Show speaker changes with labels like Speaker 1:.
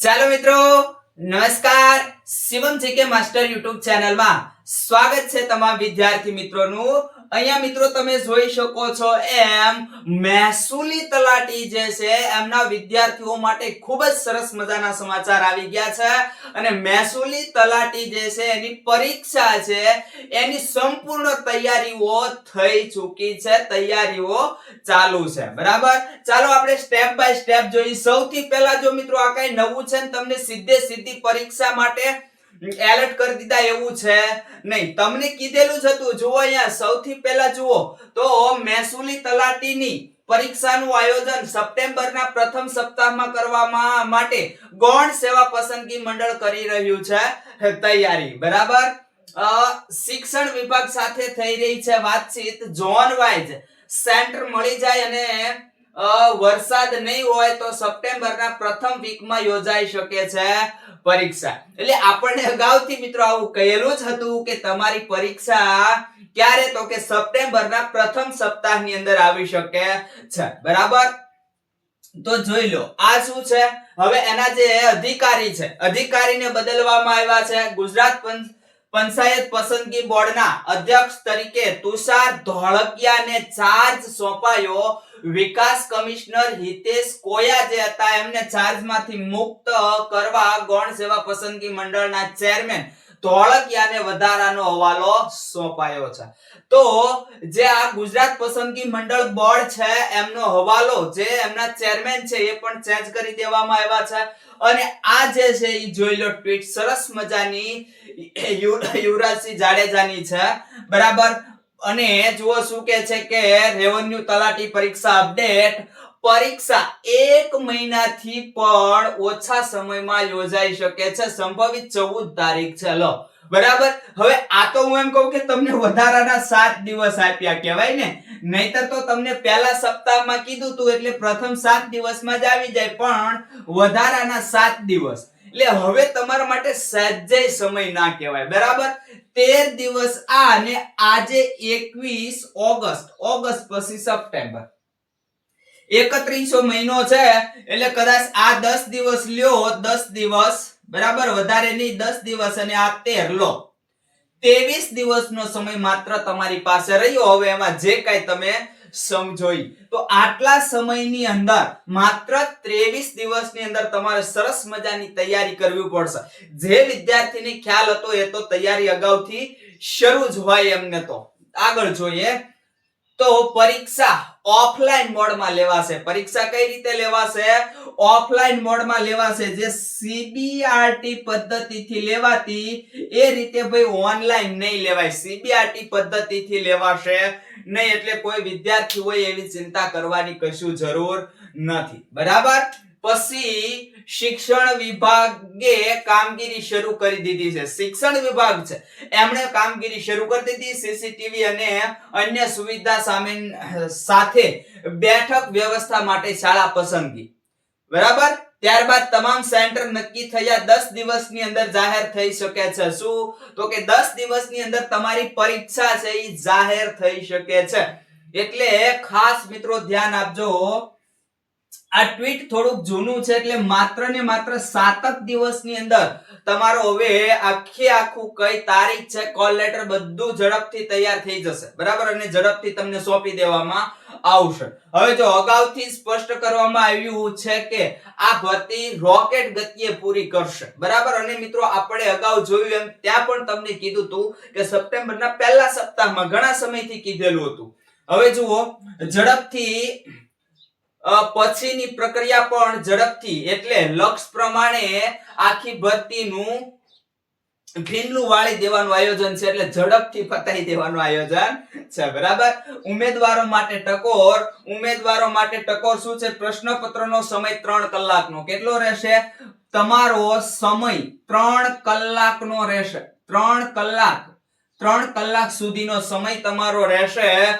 Speaker 1: ચાલો મિત્રો નમસ્કાર. શિવમ જીકે માસ્ટર યુટ્યુબ ચેનલમાં સ્વાગત છે તમામ વિદ્યાર્થી મિત્રોનું. અહીંયા મિત્રો તમે જોઈ શકો છો એમ મહેસૂલી તલાટી જે છે, એમના વિદ્યાર્થીઓ માટે ખૂબ જ સરસ મજાના સમાચાર આવી ગયા છે. અને મહેસૂલી તલાટી જે છે, એની પરીક્ષા છે, એની સંપૂર્ણ તૈયારીઓ થઈ ચૂકી છે, તૈયારીઓ ચાલુ છે. બરાબર? ચાલો આપણે સ્ટેપ બાય સ્ટેપ જોઈએ. સૌથી પહેલા જો મિત્રો આ કઈ નવું છે ને તમને સીધે સીધી પરીક્ષા માટે એલર્ટ કરી દીધા એવું છે? નહીં, તમને કીધેલું જ હતું. જુઓ અહીંયા, સૌથી પહેલા જુઓ. તો મહેસૂલી તલાટીની પરીક્ષાનું આયોજન સપ્ટેમ્બરના પ્રથમ સપ્તાહમાં કરવામાં માટે ગૌણ સેવા પસંદગી મંડળ કરી રહ્યું છે. તૈયારી, બરાબર? શિક્ષણ વિભાગ સાથે થઈ રહી છે વાતચીત. ઝોન વાઇઝ સેન્ટર મળી જાય અને વરસાદ નહીં હોય તો સપ્ટેમ્બરના પ્રથમ વીકમાં યોજાઈ શકે છે પરીક્ષા. એટલે આપણને અગાઉથી મિત્રો આવું કહેલું જ હતું કે તમારી પરીક્ષા ક્યારે તો કે સપ્ટેમ્બરના પ્રથમ સપ્તાહની અંદર આવી શકે છે. બરાબર? તો જોઈ લો, આ શું છે? હવે એના જે અધિકારી છે, અધિકારીને બદલવામાં આવ્યા છે ગુજરાત પંચ- પંચાયત પસંદગી બોર્ડના અધ્યક્ષ તરીકે તુષાર ધોળકિયાને ચાર્જ સોંપાયો વિકાસ કમિશનર હિતેશ કોયા જે હતા, એમને ચાર્જમાંથી મુક્ત કરવા ગૌણ સેવા પસંદગી મંડળના ચેરમેન ધોળકિયાને વધારાનો હવાલો સોંપાયો છે. તો જે આ ગુજરાત પસંદગી મંડળ બોર્ડ છે, એમનો હવાલો જે એમના ચેરમેન છે, એ પણ ચેન્જ કરી દેવામાં આવ્યા છે. અને આ જે છે એ જોઈ લો ટ્વીટ, સરસ મજાની યુવરાજસિંહ જાડેજાની છે. બરાબર? અને જુઓ શું કે છે કે રેવન્યુ તલાટી પરીક્ષા અપડેટ પરીક્ષા એક મહિનાથી પણ ઓછા સમયમાં યોજાઈ શકે છે. સંભવિત ચૌદ તારીખ છે. લો, બરાબર? હવે આ તો હું એમ કહું કે તમને વધારાના સાત દિવસ આપ્યા કહેવાય ને? નહીતર તો તમને પહેલા સપ્તાહમાં કીધું તું એટલે પ્રથમ સાત દિવસમાં જ આવી જાય. પણ વધારાના સાત દિવસ એટલે હવે તમારા માટે સહેજે સમય ના કહેવાય, બરાબર? તેર દિવસ આ અને આજે એકવીસ ઓગસ્ટ ઓગસ્ટ પછી સપ્ટેમ્બર. એકત્રીસો મહિનો છે, એટલે કદાચ આ દસ દિવસ લ્યો, દસ દિવસ, બરાબર? વધારે નહીં, દસ દિવસ અને આ તેર લો. ત્રેવીસ દિવસનો સમય માત્ર તમારી પાસે રહ્યો, હવે એમાં જે કાંઈ તમે સમજોઈ. તો આટલા સમયની અંદર માત્ર ત્રેવીસ દિવસની અંદર તમારે સરસ મજાની તૈયારી કરવી પડશે. જે વિદ્યાર્થીને ખ્યાલ હતો એ તો તૈયારી અગાઉથી શરૂ જ હોય એમને તો. આગળ જોઈએ. તો પરીક્ષા ઓફલાઈન મોડમાં લેવાશે. પરીક્ષા કઈ રીતે લેવાશે? ઓફલાઈન મોડમાં લેવાશે. જે સીબીઆરટી પદ્ધતિથી લેવાતી, એ રીતે ભાઈ ઓનલાઈન નહીં લેવાય. સીબીઆરટી પદ્ધતિથી લેવાશે. નહીં એટલે કોઈ વિદ્યાર્થી હોય એવી ચિંતા કરવાની કશું જરૂર નથી. બરાબર? પછી શિક્ષણ વિભાગે કામગીરી શરૂ કરી દીધી છે. શિક્ષણ વિભાગ છે. એમણે કામગીરી શરૂ કરી દીધી સીસીટીવી અને અન્ય સુવિધા સામે, સાથે બેઠક વ્યવસ્થા માટે શાળા પસંદગી. બરાબર? ત્યારબાદ તમામ સેન્ટર નક્કી થયા. દસ દિવસની અંદર જાહેર થઈ શકે છે. શું? તો કે દસ દિવસની અંદર તમારી પરીક્ષા છે એ જાહેર થઈ શકે છે. એટલે ખાસ મિત્રો ધ્યાન આપજો. આ ટ્વીટ થોડુંક જૂનું છે એટલે માત્ર ને માત્ર સાતક દિવસની અંદર તમારો હવે આખે આખું કઈ તારીખ છે કોલ લેટર બધું ઝડપથી તૈયાર થઈ જશે. બરાબર? અને ઝડપથી તમને સોંપી દેવામાં આવશે. હવે જો અગાઉથી સ્પષ્ટ કરવામાં આવ્યું છે કે આ ભરતી રોકેટ ગતિએ પૂરી કરશે. બરાબર? અને મિત્રો, આપણે અગાઉ જોયું એમ, ત્યાં પણ તમને કીધું હતું કે સપ્ટેમ્બરના પહેલા સપ્તાહમાં ઘણા સમયથી કીધેલું હતું. હવે જુઓ, ઝડપથી પછીની પ્રક્રિયા પણ ઝડપથી એટલે લક્ષ પ્રમાણે આખી ભરતીનું ભીનલું વાળી દેવાનું આયોજન છે એટલે ઝડપથી પતાઈ દેવાનું આયોજન છે, બરાબર? ઉમેદવારો માટે ટકોર, ઉમેદવારો માટે ટકોર શું છે? પ્રશ્નપત્રનો સમય ત્રણ કલાકનો. કેટલો રહેશે? તમારો સમય ત્રણ કલાકનો રહેશે. ત્રણ કલાક. ત્રણ કલાક સુધીનો સમય તમારો રહેશે.